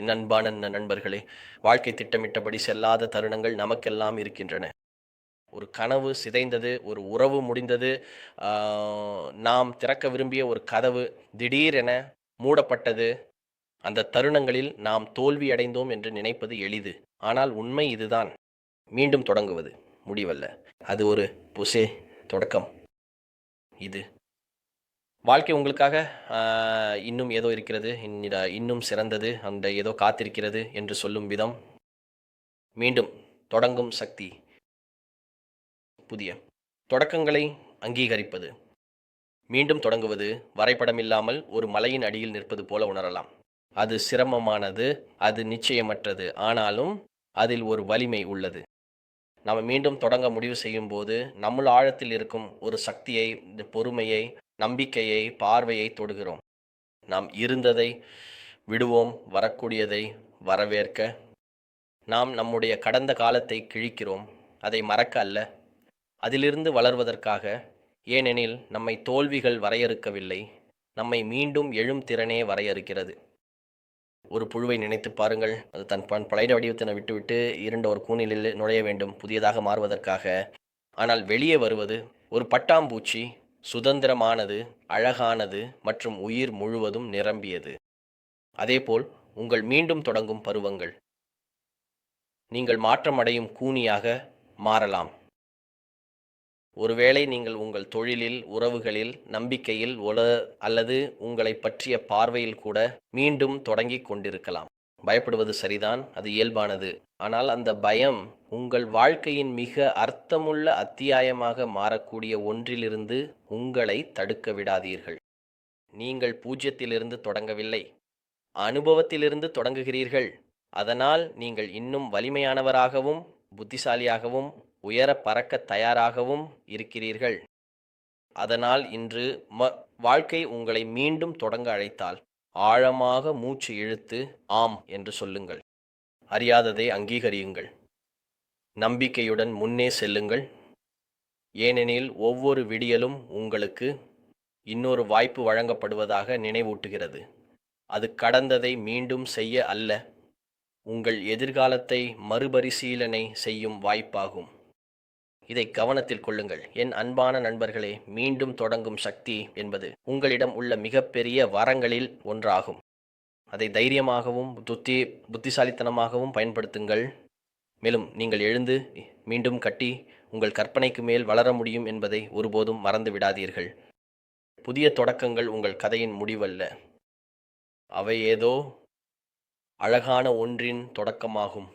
என் அன்பான நண்பர்களே வாழ்க்கை திட்டமிட்டபடி செல்லாத தருணங்கள் நமக்கெல்லாம் இருக்கின்றன. ஒரு கனவு சிதைந்தது ஒரு உறவு முடிந்தது நாம் திறக்க விரும்பிய ஒரு கதவு திடீரென மூடப்பட்டது. அந்த தருணங்களில் நாம் தோல்வி அடைந்தோம் என்று நினைப்பது எளிது. ஆனால் உண்மை இதுதான். மீண்டும் தொடங்குவது முடிவல்ல. அது ஒரு புசே தொடக்கம். இது வாழ்க்கை உங்களுக்காக இன்னும் ஏதோ இருக்கிறது இன்னும் சிறந்தது அந்த ஏதோ காத்திருக்கிறது என்று சொல்லும் விதம். மீண்டும் தொடங்கும் சக்தி புதிய தொடக்கங்களை அங்கீகரிப்பது. மீண்டும் தொடங்குவது வரைபடமில்லாமல் ஒரு மலையின் அடியில் நிற்பது போல உணரலாம். அது சிரமமானது அது நிச்சயமற்றது. ஆனாலும் அதில் ஒரு வலிமை உள்ளது. நாம் மீண்டும் தொடங்க முடிவு செய்யும் போது நம்முள் ஆழத்தில் இருக்கும் ஒரு சக்தியை இந்த பொறுமையை நம்பிக்கையை பார்வையை தொடுகிறோம். நாம் இருந்ததை விடுவோம் வரக்கூடியதை வரவேற்க. நாம் நம்முடைய கடந்த காலத்தை கிழிக்கிறோம் அதை மறக்க அல்ல. அதிலிருந்து வளர்வதற்காக ஏனெனில் நம்மை தோல்விகள் வரையறுக்கவில்லை நம்மை மீண்டும் எழும் திறனே வரையறுக்கிறது. ஒரு புழுவை நினைத்து பாருங்கள். அது தன் பன் பழைய வடிவத்தினை விட்டுவிட்டு இருண்ட ஒரு கூனிலில் நுழைய வேண்டும் புதியதாக மாறுவதற்காக. ஆனால் வெளியே வருவது ஒரு பட்டாம்பூச்சி சுதந்திரமானது அழகானது மற்றும் உயிர் முழுவதும் நிரம்பியது. அதேபோல் உங்கள் மீண்டும் தொடங்கும் பருவங்கள். நீங்கள் மாற்றமடையும் கூனியாக மாறலாம். ஒருவேளை நீங்கள் உங்கள் தொழிலில் உறவுகளில் நம்பிக்கையில் உல அல்லது உங்களை பற்றிய பார்வையில் கூட மீண்டும் தொடங்கிக் கொண்டிருக்கலாம். பயப்படுவது சரிதான் அது இயல்பானது. ஆனால் அந்த பயம் உங்கள் வாழ்க்கையின் மிக அர்த்தமுள்ள அத்தியாயமாக மாறக்கூடிய ஒன்றிலிருந்து உங்களை தடுக்க விடாதீர்கள். நீங்கள் பூஜ்யத்திலிருந்து தொடங்கவில்லை அனுபவத்திலிருந்து தொடங்குகிறீர்கள். அதனால் நீங்கள் இன்னும் வலிமையானவராகவும் புத்திசாலியாகவும் உயர பறக்க தயாராகவும் இருக்கிறீர்கள். அதனால் இன்று ம வாழ்க்கை உங்களை மீண்டும் தொடங்க அழைத்தால் ஆழமாக மூச்சு இழுத்து ஆம் என்று சொல்லுங்கள். அறியாததை அங்கீகரியுங்கள். நம்பிக்கையுடன் முன்னே செல்லுங்கள். ஏனெனில் ஒவ்வொரு விடியலும் உங்களுக்கு இன்னொரு வாய்ப்பு வழங்கப்படுவதாக நினைவூட்டுகிறது. அது கடந்ததை மீண்டும் செய்ய அல்ல. உங்கள் எதிர்காலத்தை மறுபரிசீலனை செய்யும் வாய்ப்பாகும். இதை கவனத்தில் கொள்ளுங்கள். என் அன்பான நண்பர்களே மீண்டும் தொடங்கும் சக்தி என்பது உங்களிடம் உள்ள மிகப்பெரிய வரங்களில் ஒன்றாகும். அதை தைரியமாகவும் புத்தி புத்திசாலித்தனமாகவும் பயன்படுத்துங்கள். மேலும் நீங்கள் எழுந்து மீண்டும் கட்டி உங்கள் கற்பனைக்கு மேல் வளர முடியும் என்பதை ஒருபோதும் மறந்து விடாதீர்கள். புதிய தொடக்கங்கள் உங்கள் கதையின் முடிவல்ல. அவை ஏதோ அழகான ஒன்றின் தொடக்கமாகும்.